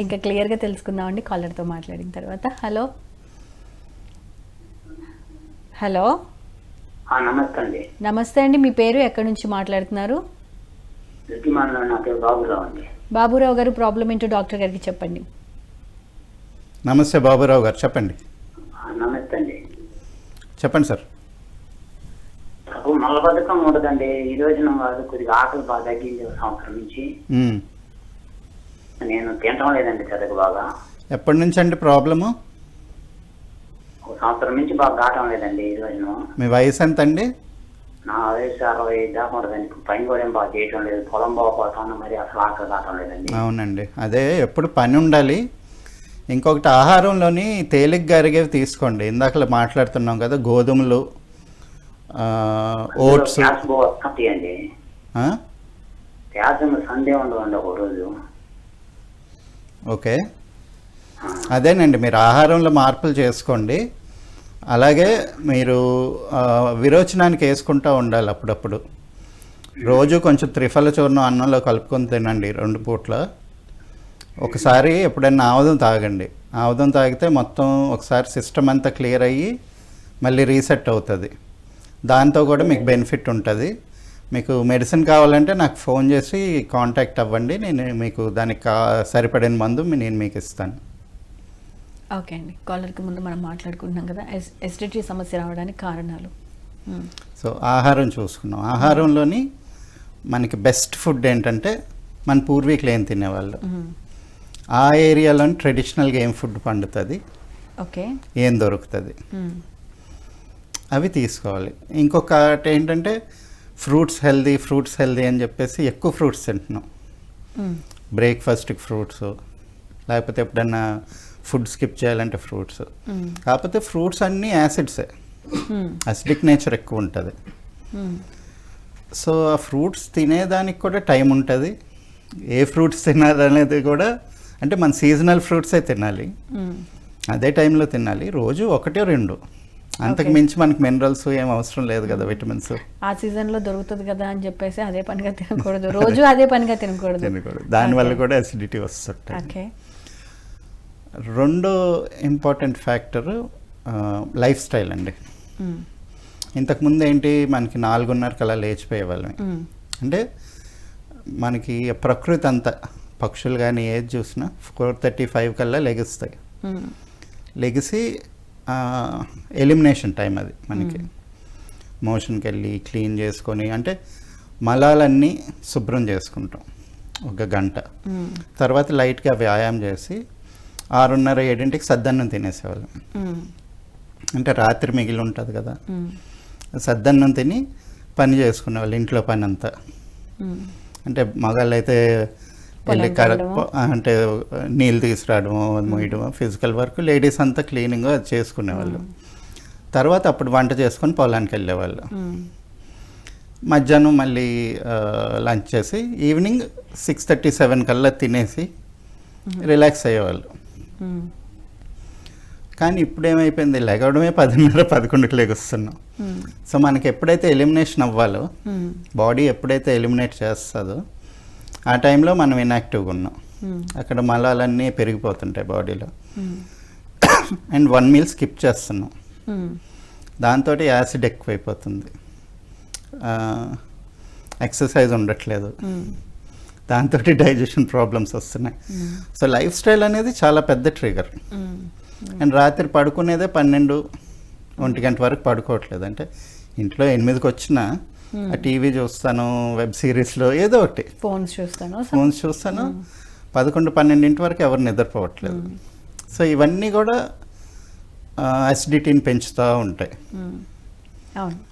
ఇంకా క్లియర్గా తెలుసుకుందామండి కాలర్తో మాట్లాడిన తర్వాత. హలో. హలో. ఆ, నమస్తే అండి. నమస్తే అండి. మీ పేరు ఎక్కడి నుంచి మాట్లాడుతున్నారు? బాబురావు అండి. బాబురావు గారు ప్రాబ్లం ఏంటో డాక్టర్ గారికి చెప్పండి. నమస్తే బాబురావు గారు చెప్పండి. ఆ, నమస్తే అండి. చెప్పండి సార్. నాకు మలబద్ధకం ఉండదండి. ఈ రోజున కాదు కొద్దిగా ఆకలి బాగా తగ్గింది సంవత్సరం నుంచి. నేను తినటం లేదండి చదువు బాగా. ఎప్పటి నుంచి అండి ప్రాబ్లము? ఒక సంవత్సరం నుంచి బాగా కావటం లేదండి ఈ రోజున. మీ వయసు ఎంత అండి నా వయసు అరవై దాకా ఉంటుందండి. పని కూడా ఏం బాగా చేయటం లేదు. పొలం బాగా పోతాను మరి అసలు ఆకలి కావటం లేదండి. అవునండి. అదే ఎప్పుడు పని ఉండాలి. ఇంకొకటి ఆహారంలోని తేలిగ్గా అరిగేవి తీసుకోండి. ఇందాకలా మాట్లాడుతున్నాం కదా గోధుమలు ఓట్స్? గ్యాస్ సందే ఉండదండి ఒక రోజు? ఓకే. అదేనండి మీరు ఆహారంలో మార్పులు చేసుకోండి. అలాగే మీరు విరోచనానికి వేసుకుంటూ ఉండాలి అప్పుడప్పుడు. రోజు కొంచెం త్రిఫల చూర్ణం అన్నంలో కలుపుకొని తినండి రెండు పూట్ల. ఒకసారి ఎప్పుడైనా ఆముదం తాగండి. ఆముదం తాగితే మొత్తం ఒకసారి సిస్టమ్ అంతా క్లియర్ అయ్యి మళ్ళీ రీసెట్ అవుతుంది. దాంతో కూడా మీకు బెనిఫిట్ ఉంటుంది. మీకు మెడిసిన్ కావాలంటే నాకు ఫోన్ చేసి కాంటాక్ట్ అవ్వండి. నేను మీకు దానికి కా సరిపడిన మందు నేను మీకు ఇస్తాను. ఓకే అండి. కాలర్కి ముందు మనం మాట్లాడుకుంటున్నాం కదా. ఎస్ ఎసిడిటీ సమస్య రావడానికి కారణాలు. సో ఆహారం చూసుకున్నాం ఆహారంలోని మనకి బెస్ట్ ఫుడ్ ఏంటంటే మన పూర్వీకులు ఏం తినేవాళ్ళు? మ్మ్. ఆ ఏరియాలోని ట్రెడిషనల్గా ఏం ఫుడ్ పండుతుంది? ఓకే ఏం దొరుకుతుంది? మ్మ్. అవి తీసుకోవాలి. ఇంకొకటి ఏంటంటే ఫ్రూట్స్ హెల్దీ ఫ్రూట్స్ హెల్దీ అని చెప్పేసి ఎక్కువ ఫ్రూట్స్ తింటున్నాం. బ్రేక్ఫాస్ట్కి ఫ్రూట్స్ లేకపోతే ఎప్పుడన్నా ఫుడ్ స్కిప్ చేయాలంటే ఫ్రూట్స్. కాకపోతే ఫ్రూట్స్ అన్నీ యాసిడ్సే. అసిడిక్ నేచర్ ఎక్కువ ఉంటుంది. సో ఆ ఫ్రూట్స్ తినేదానికి కూడా టైం ఉంటుంది ఏ ఫ్రూట్స్ తినాలనేది కూడా అంటే మన సీజనల్ ఫ్రూట్సే తినాలి. అదే టైంలో తినాలి రోజు ఒకటి రెండు అంతకు. మించి మనకి మినరల్స్ ఏం అవసరం లేదు కదా విటమిన్స్ ఆ సీజన్లో దొరుకుతుంది కదా అని చెప్పేసి అదే పనిగా తినకూడదు రోజు అదే పనిగా తినకూడదు తినకూడదు దానివల్ల. కూడా అసిడిటీ వస్తుంటుంది ఓకే రెండో ఇంపార్టెంట్ ఫ్యాక్టర్ లైఫ్ స్టైల్ అండి. ఇంతకుముందు ఏంటి మనకి నాలుగున్నరకు అలా లేచిపోయేవాళ్ళం మ్మ్. అంటే మనకి ప్రకృతి అంతా పక్షులు కానీ ఏది చూసినా ఫోర్ థర్టీ ఫైవ్ కల్లా లెగిస్తాయి. లెగిసి ఎలిమినేషన్ టైం అది మనకి మోషన్కి వెళ్ళి క్లీన్ చేసుకొని అంటే మలాలన్నీ శుభ్రం చేసుకుంటాం ఒక గంట. తర్వాత లైట్గా వ్యాయామం చేసి ఆరున్నర ఏడింటికి సద్దన్నం తినేసేవాళ్ళం. అంటే రాత్రి మిగిలి ఉంటుంది కదా. సద్దన్నం తిని పని చేసుకునేవాళ్ళు ఇంట్లో పని అంతా. అంటే మగాళ్ళు అయితే అంటే నీళ్ళు తీసుకురావడము మోయడము ఫిజికల్ వర్క్ లేడీస్ అంతా క్లీనింగ్ అది చేసుకునేవాళ్ళు. తర్వాత అప్పుడు వంట చేసుకొని పొలానికి వెళ్ళేవాళ్ళు. మధ్యాహ్నం మళ్ళీ లంచ్ చేసి ఈవినింగ్ సిక్స్ థర్టీ సెవెన్ కల్లా తినేసి రిలాక్స్ అయ్యేవాళ్ళు. కానీ ఇప్పుడు ఏమైపోయింది? లెగవడమే పదిన్నర పదకొండుకి లెగుస్తున్నాం. సో మనకి ఎప్పుడైతే ఎలిమినేషన్ అవ్వాలో. బాడీ ఎప్పుడైతే ఎలిమినేట్ చేస్తుందో ఆ టైంలో మనం ఇన్యాక్టివ్గా ఉన్నాం మ్మ్. అక్కడ మలాలన్నీ పెరిగిపోతుంటాయి బాడీలో. అండ్ వన్ మీల్ స్కిప్ చేస్తున్నాం మ్మ్. దాంతో యాసిడ్ ఎక్కువైపోతుంది ఎక్సర్సైజ్ ఉండట్లేదు మ్మ్. దాంతో డైజెషన్ ప్రాబ్లమ్స్ వస్తున్నాయి. సో లైఫ్ స్టైల్ అనేది చాలా పెద్ద ట్రిగర్. అండ్ రాత్రి పడుకునేదే పన్నెండు ఒంటి గంట వరకు పడుకోవట్లేదు అంటే ఇంట్లో ఎనిమిదికి వచ్చినా ఆ టీవీ చూస్తాను వెబ్ సిరీస్లో ఏదో ఒకటి. ఫోన్స్ చూస్తాను. ఫోన్స్ చూస్తాను. పదకొండు పన్నెండింటి వరకు ఎవరు నిద్రపోవట్లేదు. సో ఇవన్నీ కూడా అసిడిటీని పెంచుతూ ఉంటాయి. అవును.